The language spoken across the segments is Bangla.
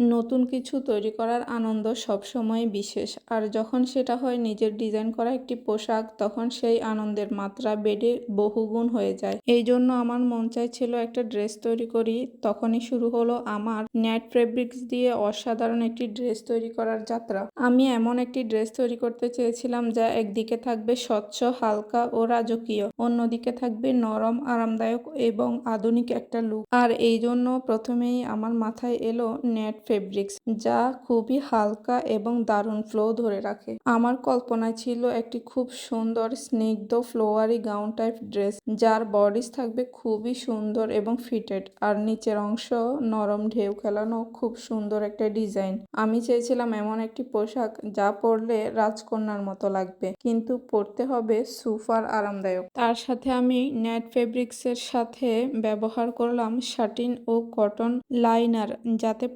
নতুন কিছু তৈরি করার আনন্দ সবসময় বিশেষ। আর যখন সেটা হয় নিজের ডিজাইন করা একটি পোশাক, তখন সেই আনন্দের মাত্রা বেড়ে বহুগুণ হয়ে যায়। এই জন্য আমার মন চাইছিল একটা ড্রেস তৈরি করি। তখনই শুরু হলো আমার নেট ফেব্রিক্স দিয়ে অসাধারণ একটি ড্রেস তৈরি করার যাত্রা। আমি এমন একটি ড্রেস তৈরি করতে চেয়েছিলাম যা একদিকে থাকবে স্বচ্ছ, হালকা ও রাজকীয়, অন্যদিকে থাকবে নরম, আরামদায়ক এবং আধুনিক একটা লুক আর এই জন্য প্রথমেই আমার মাথায় এলো নেট ফেব্রিক্স, যা খুবই হালকা এবং দারুণ ফ্লো ধরে রাখে। আমার কল্পনায় ছিল একটি খুব সুন্দর, স্নিগ্ধ ফ্লোয়ারি গাউন টাইপ ড্রেস যার বডিস থাকবে খুবই সুন্দর এবং ফিটেড আর নিচের অংশ নরম ঢেউ খেলানো খুব সুন্দর একটা ডিজাইন আমি চেয়েছিলাম এমন একটি পোশাক যা পরলে রাজকন্যার মতো লাগবে, কিন্তু পরতে হবে সুফার আরামদায়ক। তার সাথে আমি নেট ফেব্রিক্সের সাথে ব্যবহার করলাম শাটিন ও কটন লাইনার যাতে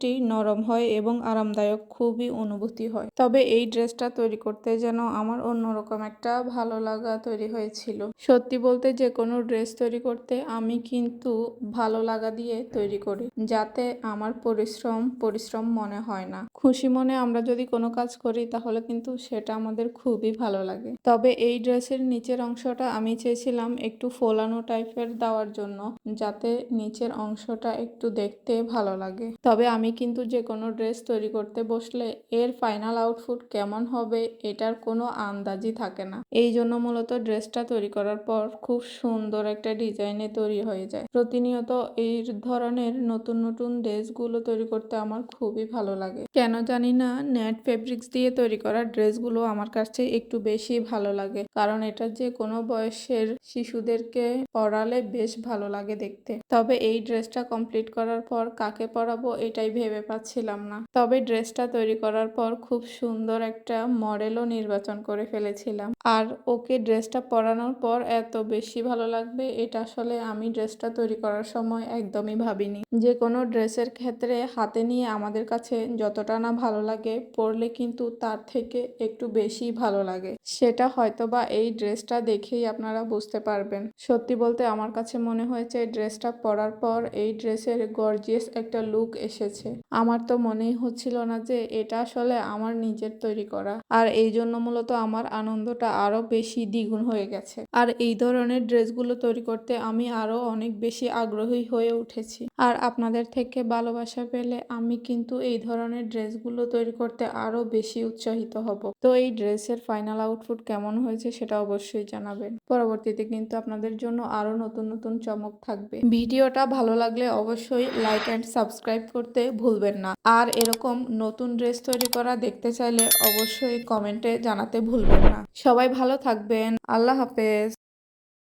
পোশাকটি নরম হয় এবং আরামদায়ক, খুবই অনুভূতি হয়। তবে এই ড্রেসটা তৈরি করতে যেন আমার অন্যরকম একটা ভালো লাগা তৈরি হয়েছিল। সত্যি বলতে যে কোনো ড্রেস তৈরি করতে আমি কিন্তু ভালো লাগা দিয়ে তৈরি করি, যাতে আমার পরিশ্রম পরিশ্রম মনে হয় না। খুশি মনে আমরা যদি কোনো কাজ করি, তাহলে কিন্তু সেটা আমাদের খুবই ভালো লাগে। তবে এই ড্রেসের নিচের অংশটা আমি চেয়েছিলাম একটু ফোলানো টাইপের দেওয়ার জন্য, যাতে নিচের অংশটা একটু দেখতে ভালো লাগে। তবে আমি কিন্তু যে কোনো ড্রেস তৈরি করতে বসলে এর ফাইনাল আউটফুট কেমন হবে এটার কোনো আন্দাজই থাকে না। এই জন্য মূলত ড্রেসটা তৈরি করার পর খুব সুন্দর একটা ডিজাইনে তৈরি হয়ে যায়। প্রতিনিয়ত এই ধরনের নতুন নতুন ড্রেসগুলো তৈরি করতে আমার খুবই ভালো লাগে। কেন জানি না নেট ফেব্রিক্স দিয়ে তৈরি করা ড্রেসগুলো আমার কাছে একটু বেশি ভালো লাগে, কারণ এটা যে কোনো বয়সের শিশুদেরকে পরালে বেশ ভালো লাগে দেখতে। তবে এই ড্রেসটা কমপ্লিট করার পর কাকে পরাবো এটাই ভেবে পাচ্ছিলাম না। তবে ড্রেসটা তৈরি করার পর খুব সুন্দর একটা মডেলও নির্বাচন করে ফেলেছিলাম। আর ওকে ড্রেসটা পরানোর পর এত বেশি ভালো লাগবে, এটা আসলে আমি ড্রেসটা তৈরি করার সময় একদমই ভাবিনি। যে কোনো ড্রেসের ক্ষেত্রে হাতে নিয়ে আমাদের কাছে যতটা না ভালো লাগে, পরলে কিন্তু তার থেকে একটু বেশি ভালো লাগে। সেটা হয়তোবা এই ড্রেসটা দেখেই আপনারা বুঝতে পারবেন। সত্যি বলতে আমার কাছে মনে হয়েছে, ড্রেসটা পরার পর এই ড্রেসের গর্জিয়াস একটা লুক এসেছে। আমার তো মনেই হচ্ছিল না যে এটা আসলে আমার নিজের তৈরি করা। আর এই জন্য মূলত আমার আনন্দটা আরও বেশি দ্বিগুণ হয়ে গেছে। আর এই ধরনের ড্রেসগুলো তৈরি করতে আমি আরও অনেক বেশি আগ্রহী হয়ে উঠেছি। আর আপনাদের থেকে ভালোবাসা পেলে আমি কিন্তু এই ধরনের ড্রেসগুলো তৈরি করতে আরও বেশি উৎসাহিত হব। তো এই ড্রেসের ফাইনাল আউটফুট কেমন হয়েছে সেটা অবশ্যই জানাবেন। পরবর্তীতে কিন্তু আপনাদের জন্য আরও নতুন নতুন চমক থাকবে। ভিডিওটা ভালো লাগলে অবশ্যই লাইক অ্যান্ড সাবস্ক্রাইব করতে ভুলবেন না। আর এরকম নতুন ড্রেস তৈরি করা দেখতে চাইলে অবশ্যই কমেন্টে জানাতে ভুলবেন না। সবাই ভালো থাকবেন। আল্লাহ হাফেজ।